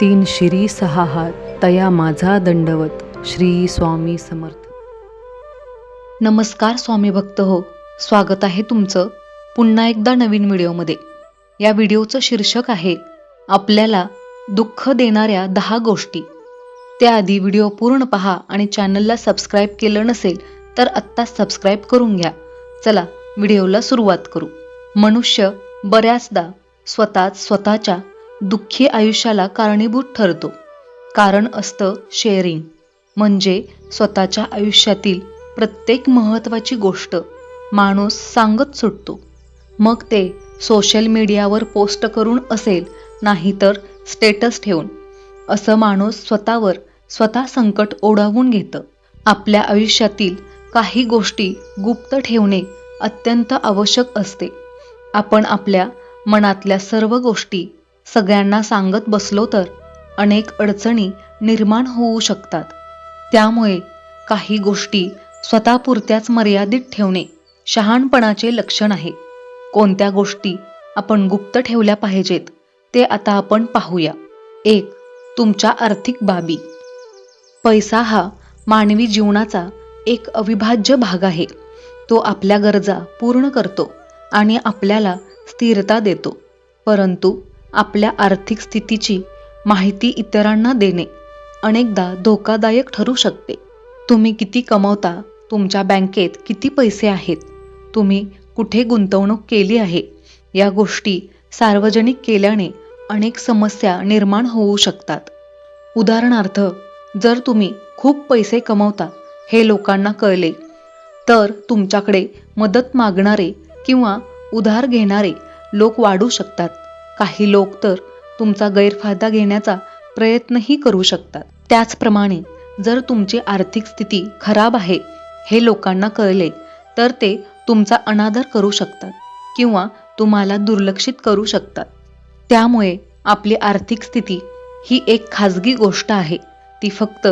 तीन शिरी सहा हात तया माझा दंडवत श्री स्वामी समर्थ. नमस्कार स्वामी भक्त हो स्वागत आहे तुमचं पुन्हा एकदा नवीन व्हिडिओमध्ये. या व्हिडिओचं शीर्षक आहे आपल्याला दुःख देणाऱ्या दहा गोष्टी. त्याआधी व्हिडिओ पूर्ण पहा आणि चॅनलला सबस्क्राईब केलं नसेल तर आत्ताच सबस्क्राईब करून घ्या. चला व्हिडिओला सुरुवात करू. मनुष्य बऱ्याचदा स्वतःच स्वतःच्या दुःखी आयुष्याला कारणीभूत ठरतो. कारण असतं शेअरिंग म्हणजे स्वतःच्या आयुष्यातील प्रत्येक महत्त्वाची गोष्ट माणूस सांगत सुटतो. मग ते सोशल मीडियावर पोस्ट करून असेल नाहीतर स्टेटस ठेवून. असं माणूस स्वतःवर स्वतः संकट ओढावून घेतं. आपल्या आयुष्यातील काही गोष्टी गुप्त ठेवणे अत्यंत आवश्यक असते. आपण आपल्या मनातल्या सर्व गोष्टी सगळ्यांना सांगत बसलो तर अनेक अडचणी निर्माण होऊ शकतात. त्यामुळे काही गोष्टी स्वतःपुरत्याच मर्यादित ठेवणे शहाणपणाचे लक्षण आहे. कोणत्या गोष्टी आपण गुप्त ठेवल्या पाहिजेत ते आता आपण पाहूया. एक तुमच्या आर्थिक बाबी. पैसा हा मानवी जीवनाचा एक अविभाज्य भाग आहे. तो आपल्या गरजा पूर्ण करतो आणि आपल्याला स्थिरता देतो. परंतु आपल्या आर्थिक स्थितीची माहिती इतरांना देणे अनेकदा धोकादायक ठरू शकते. तुम्ही किती कमवता तुमच्या बँकेत किती पैसे आहेत तुम्ही कुठे गुंतवणूक केली आहे या गोष्टी सार्वजनिक केल्याने अनेक समस्या निर्माण होऊ शकतात. उदाहरणार्थ जर तुम्ही खूप पैसे कमवता हे लोकांना कळले तर तुमच्याकडे मदत मागणारे किंवा उधार घेणारे लोक वाढू शकतात. काही लोक तर तुमचा गैरफायदा घेण्याचा प्रयत्नही करू शकतात. त्याचप्रमाणे जर तुमची आर्थिक स्थिती खराब आहे हे लोकांना कळले तर ते तुमचा अनादर करू शकतात किंवा तुम्हाला दुर्लक्षित करू शकतात. त्यामुळे आपली आर्थिक स्थिती ही एक खाजगी गोष्ट आहे. ती फक्त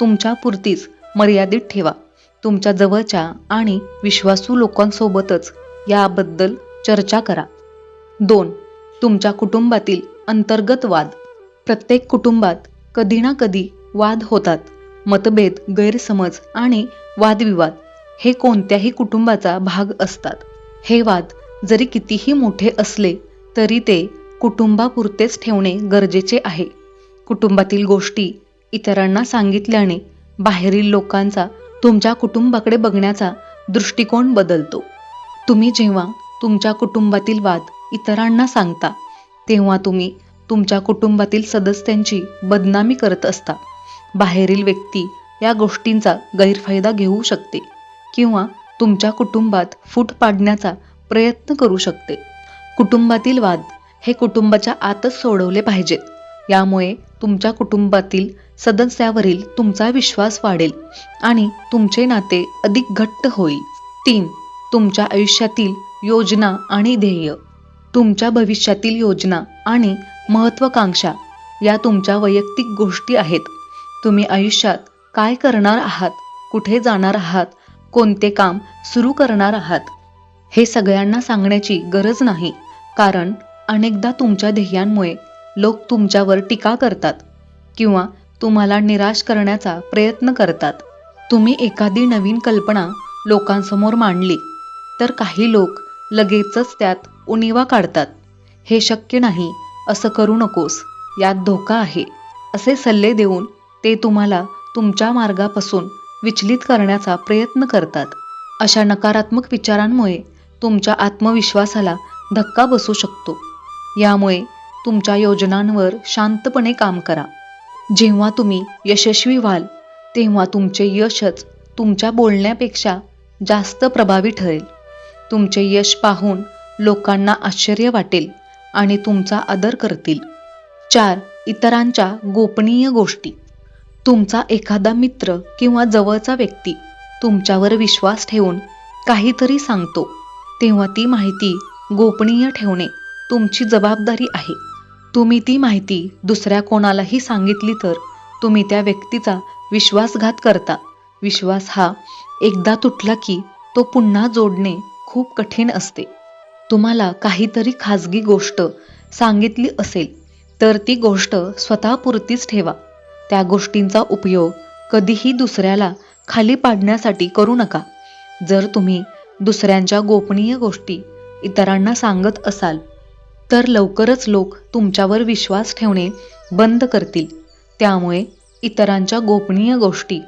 तुमच्यापुरतीच मर्यादित ठेवा. तुमच्या जवळच्या आणि विश्वासू लोकांसोबतच याबद्दल चर्चा करा. दोन तुमच्या कुटुंबातील अंतर्गत वाद प्रत्येक कुटुंबात कधी ना कधी वाद होतात. मतभेद गैरसमज आणि वादविवाद हे कोणत्याही कुटुंबाचा भाग असतात. हे वाद जरी कितीही मोठे असले तरी ते कुटुंबापुरतेच ठेवणे गरजेचे आहे. कुटुंबातील गोष्टी इतरांना सांगितल्याने बाहेरील लोकांचा तुमच्या कुटुंबाकडे बघण्याचा दृष्टिकोन बदलतो. तुम्ही जेव्हा तुमच्या कुटुंबातील वाद इतरांना सांगता. तेव्हा तुम्ही तुमच्या कुटुंबातील सदस्यांची बदनामी करत असता. बाहेरील व्यक्ती या गोष्टींचा गैरफायदा घेऊ शकते किंवा तुमच्या कुटुंबात फूट पाडण्याचा प्रयत्न करू शकते. कुटुंबातील वाद हे कुटुंबाच्या आतच सोडवले पाहिजेत. यामुळे तुमच्या कुटुंबातील सदस्यावरील तुमचा विश्वास वाढेल आणि तुमचे नाते अधिक घट्ट होईल. तीन तुमच्या आयुष्यातील योजना आणि ध्येय. तुमच्या भविष्यातील योजना आणि महत्वाकांक्षा या तुमच्या वैयक्तिक गोष्टी आहेत. तुम्ही आयुष्यात काय करणार आहात कुठे जाणार आहात कोणते काम सुरू करणार आहात हे सगळ्यांना सांगण्याची गरज नाही. कारण अनेकदा तुमच्या ध्येयांमुळे लोक तुमच्यावर टीका करतात किंवा तुम्हाला निराश करण्याचा प्रयत्न करतात. तुम्ही एखादी नवीन कल्पना लोकांसमोर मांडली तर काही लोक लगेचच त्यात उणिवा काढतात. हे शक्य नाही असं करू नकोस. यात धोका आहे. असे सल्ले देऊन ते तुम्हाला तुमच्या मार्गापासून विचलित करण्याचा प्रयत्न करतात. अशा नकारात्मक विचारांमुळे तुमच्या आत्मविश्वासाला धक्का बसू शकतो. यामुळे तुमच्या योजनांवर शांतपणे काम करा. जेव्हा तुम्ही यशस्वी व्हाल तेव्हा तुमचे यशच तुमच्या बोलण्यापेक्षा जास्त प्रभावी ठरेल. तुमचे यश पाहून लोकांना आश्चर्य वाटेल आणि तुमचा आदर करतील. चार इतरांच्या गोपनीय गोष्टी. तुमचा एखादा मित्र किंवा जवळचा व्यक्ती तुमच्यावर विश्वास ठेवून काहीतरी सांगतो तेव्हा ती माहिती गोपनीय ठेवणे तुमची जबाबदारी आहे. तुम्ही ती माहिती दुसऱ्या कोणालाही सांगितली तर तुम्ही त्या व्यक्तीचा विश्वासघात करता. विश्वास हा एकदा तुटला की तो पुन्हा जोडणे खूप कठीण असते. तुम्हाला काहीतरी खाजगी गोष्ट सांगितली असेल तर ती गोष्ट स्वतःपुरतीच ठेवा. त्या गोष्टींचा उपयोग कधीही दुसऱ्याला खाली पाडण्यासाठी करू नका. जर तुम्ही दुसऱ्यांच्या गोपनीय गोष्टी इतरांना सांगत असाल तर लवकरच लोक तुमच्यावर विश्वास ठेवणे बंद करतील. त्यामुळे इतरांच्या गोपनीय गोष्टी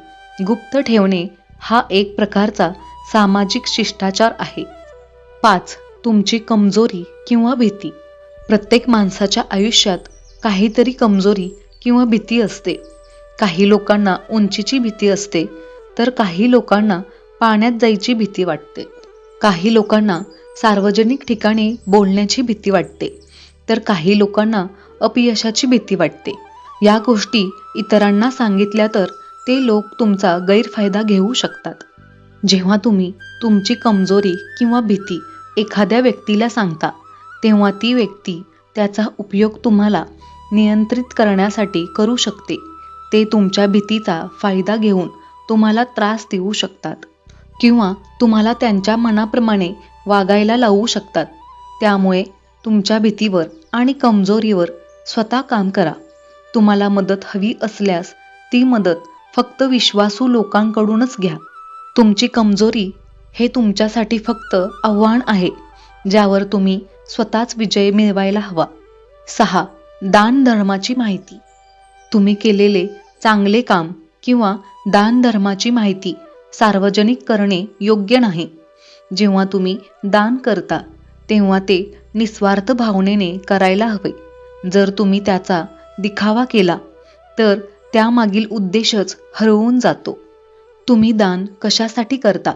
गुप्त ठेवणे हा एक प्रकारचा सामाजिक शिष्टाचार आहे. पाच तुमची कमजोरी किंवा भीती. प्रत्येक माणसाच्या आयुष्यात काहीतरी कमजोरी किंवा भीती असते. काही लोकांना उंचीची भीती असते तर काही लोकांना पाण्यात जायची भीती वाटते. काही लोकांना सार्वजनिक ठिकाणी बोलण्याची भीती वाटते तर काही लोकांना अपयशाची भीती वाटते. या गोष्टी इतरांना सांगितल्या तर ते लोक तुमचा गैरफायदा घेऊ शकतात. जेव्हा तुम्ही तुमची कमजोरी किंवा भीती एखाद्या व्यक्तीला सांगता तेव्हा ती व्यक्ती त्याचा उपयोग तुम्हाला नियंत्रित करण्यासाठी करू शकते. ते तुमच्या भीतीचा फायदा घेऊन तुम्हाला त्रास देऊ शकतात किंवा तुम्हाला त्यांच्या मनाप्रमाणे वागायला लावू शकतात. त्यामुळे तुमच्या भीतीवर आणि कमजोरीवर स्वतः काम करा. तुम्हाला मदत हवी असल्यास ती मदत फक्त विश्वासू लोकांकडूनच घ्या. तुमची कमजोरी हे तुमच्यासाठी फक्त आव्हान आहे ज्यावर तुम्ही स्वतःच विजय मिळवायला हवा. सहा दान धर्माची माहिती. तुम्ही केलेले चांगले काम किंवा दान धर्माची माहिती सार्वजनिक करणे योग्य नाही. जेव्हा तुम्ही दान करता तेव्हा ते निस्वार्थ भावनेने करायला हवे. जर तुम्ही त्याचा दिखावा केला तर त्यामागील उद्देशच हरवून जातो. तुम्ही दान कशासाठी करता?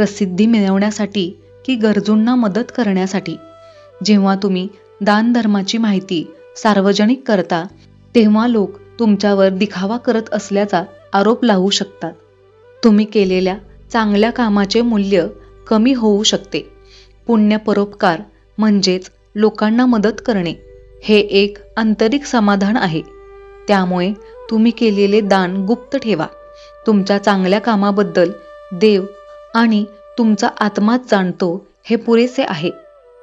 प्रसिद्धी मिळवण्यासाठी की गरजूंना मदत करण्यासाठी. जेव्हा तुम्ही दानधर्माची माहिती सार्वजनिक करता तेव्हा लोक तुमच्यावर दिखावा करत असल्याचा आरोप लावू शकतात. तुम्ही केलेल्या चांगल्या कामाचे मूल्य कमी होऊ शकते. पुण्य परोपकार म्हणजेच लोकांना मदत करणे हे एक आंतरिक समाधान आहे. त्यामुळे तुम्ही केलेले दान गुप्त ठेवा. तुमच्या चांगल्या कामाबद्दल देव आणि तुमचा आत्माच जाणतो हे पुरेसे आहे.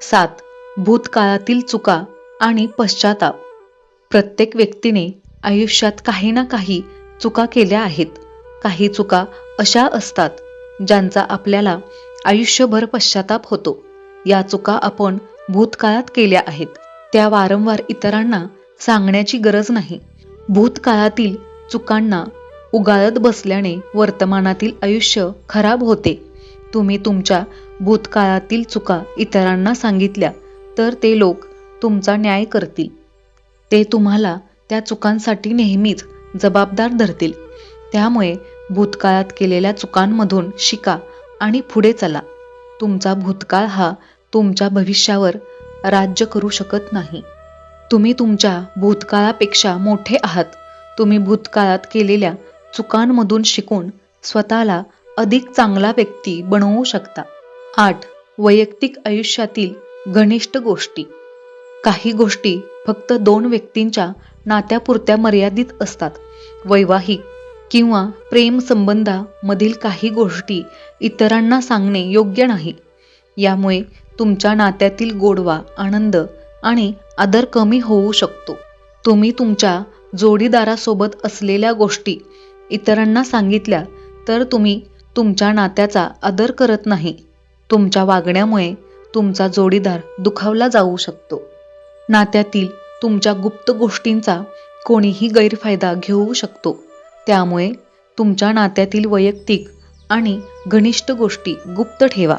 सात भूतकाळातील चुका आणि पश्चाताप. प्रत्येक व्यक्तीने आयुष्यात काही ना काही चुका केल्या आहेत. काही चुका अशा असतात ज्यांचा आपल्याला आयुष्यभर पश्चाताप होतो. या चुका आपण भूतकाळात केल्या आहेत. त्या वारंवार इतरांना सांगण्याची गरज नाही. भूतकाळातील चुकांना उगाळत बसल्याने वर्तमानातील आयुष्य खराब होते. तुम्ही तुमच्या भूतकाळातील चुका इतरांना सांगितल्या तर ते लोक तुमचा न्याय करतील. ते तुम्हाला त्या चुकांसाठी नेहमीच जबाबदार धरतील. त्यामुळे भूतकाळात केलेल्या चुकांमधून शिका आणि पुढे चला. तुमचा भूतकाळ हा तुमच्या भविष्यावर राज्य करू शकत नाही. तुम्ही तुमच्या भूतकाळापेक्षा मोठे आहात. तुम्ही भूतकाळात केलेल्या चुकांमधून शिकून स्वतःला अधिक चांगला व्यक्ती बनवू शकता. आठ. वैयक्तिक आयुष्यातील घनिष्ठ गोष्टी. काही गोष्टी फक्त दोन व्यक्तींच्या नात्यापुरत्या मर्यादित असतात. वैवाहिक किंवा प्रेम संबंधामधील काही गोष्टी इतरांना सांगणे योग्य नाही. यामुळे तुमच्या नात्यातील गोडवा आनंद आणि आदर कमी होऊ शकतो. तुम्ही तुमच्या जोडीदारासोबत असलेल्या गोष्टी इतरांना सांगितल्या तर तुम्ही तुमच्या नात्याचा आदर करत नाही. तुमच्या वागण्यामुळे तुमचा जोडीदार दुखावला जाऊ शकतो. नात्यातील तुमच्या गुप्त गोष्टींचा कोणीही गैरफायदा घेऊ शकतो. त्यामुळे तुमच्या नात्यातील वैयक्तिक आणि घनिष्ठ गोष्टी गुप्त ठेवा.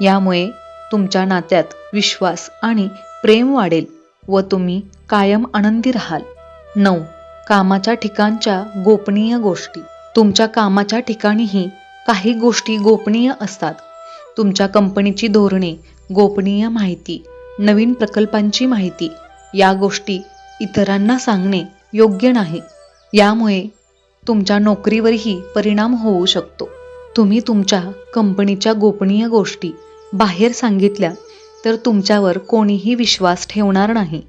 यामुळे तुमच्या नात्यात विश्वास आणि प्रेम वाढेल व तुम्ही कायम आनंदी राहाल. नऊ. कामाच्या ठिकाणच्या गोपनीय गोष्टी. तुमच्या कामाच्या ठिकाणीही काही गोष्टी गोपनीय असतात. तुमच्या कंपनीची धोरणे गोपनीय माहिती नवीन प्रकल्पांची माहिती या गोष्टी इतरांना सांगणे योग्य नाही. यामुळे तुमच्या नोकरीवरही परिणाम होऊ शकतो. तुम्ही तुमच्या कंपनीच्या गोपनीय गोष्टी बाहेर सांगितल्या तर तुमच्यावर कोणीही विश्वास ठेवणार नाही.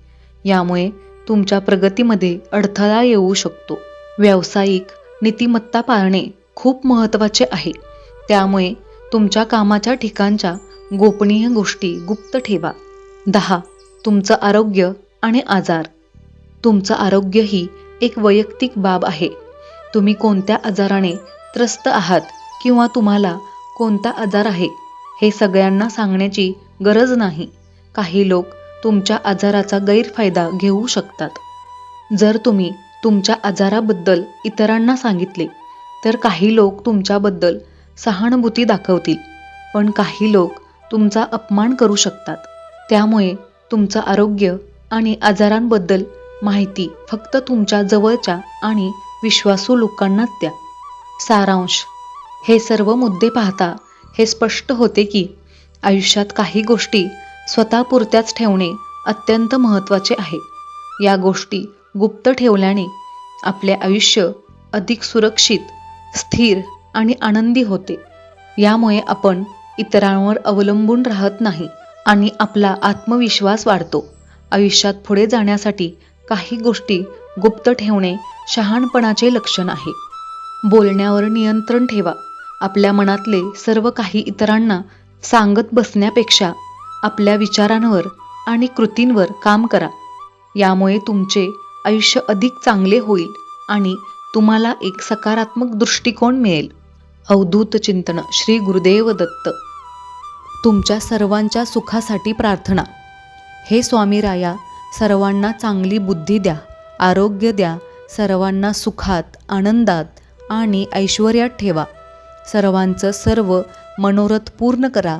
यामुळे तुमच्या प्रगतीमध्ये अडथळा येऊ शकतो. व्यावसायिक नीतिमत्ता पाळणे खूप महत्त्वाचे आहे. त्यामुळे तुमच्या कामाच्या ठिकाणच्या गोपनीय गोष्टी गुप्त ठेवा. दहा. तुमचं आरोग्य आणि आजार. तुमचं आरोग्य ही एक वैयक्तिक बाब आहे. तुम्ही कोणत्या आजाराने त्रस्त आहात किंवा तुम्हाला कोणता आजार आहे हे सगळ्यांना सांगण्याची गरज नाही. काही लोक तुमच्या आजाराचा गैरफायदा घेऊ शकतात. जर तुम्ही तुमच्या आजाराबद्दल इतरांना सांगितले तर काही लोक तुमच्याबद्दल सहानुभूती दाखवतील पण काही लोक तुमचा अपमान करू शकतात. त्यामुळे तुमचं आरोग्य आणि आजारांबद्दल माहिती फक्त तुमच्या जवळच्या आणि विश्वासू लोकांनाच द्या. सारांश. हे सर्व मुद्दे पाहता हे स्पष्ट होते की आयुष्यात काही गोष्टी स्वतःपुरत्याच ठेवणे अत्यंत महत्त्वाचे आहे. या गोष्टी गुप्त ठेवल्याने आपले आयुष्य अधिक सुरक्षित स्थिर आणि आनंदी होते. यामुळे आपण इतरांवर अवलंबून राहत नाही आणि आपला आत्मविश्वास वाढतो. आयुष्यात पुढे जाण्यासाठी काही गोष्टी गुप्त ठेवणे शहाणपणाचे लक्षण आहे. बोलण्यावर नियंत्रण ठेवा. आपल्या मनातले सर्व काही इतरांना सांगत बसण्यापेक्षा आपल्या विचारांवर आणि कृतींवर काम करा. यामुळे तुमचे आयुष्य अधिक चांगले होईल आणि तुम्हाला एक सकारात्मक दृष्टिकोन मिळेल. अवधूत चिंतन श्री गुरुदेव दत्त. तुमच्या सर्वांच्या सुखासाठी प्रार्थना. हे स्वामी राया सर्वांना चांगली बुद्धी द्या आरोग्य द्या सर्वांना सुखात आनंदात आणि ऐश्वर्यात ठेवा. सर्वांचं सर्व मनोरथ पूर्ण करा.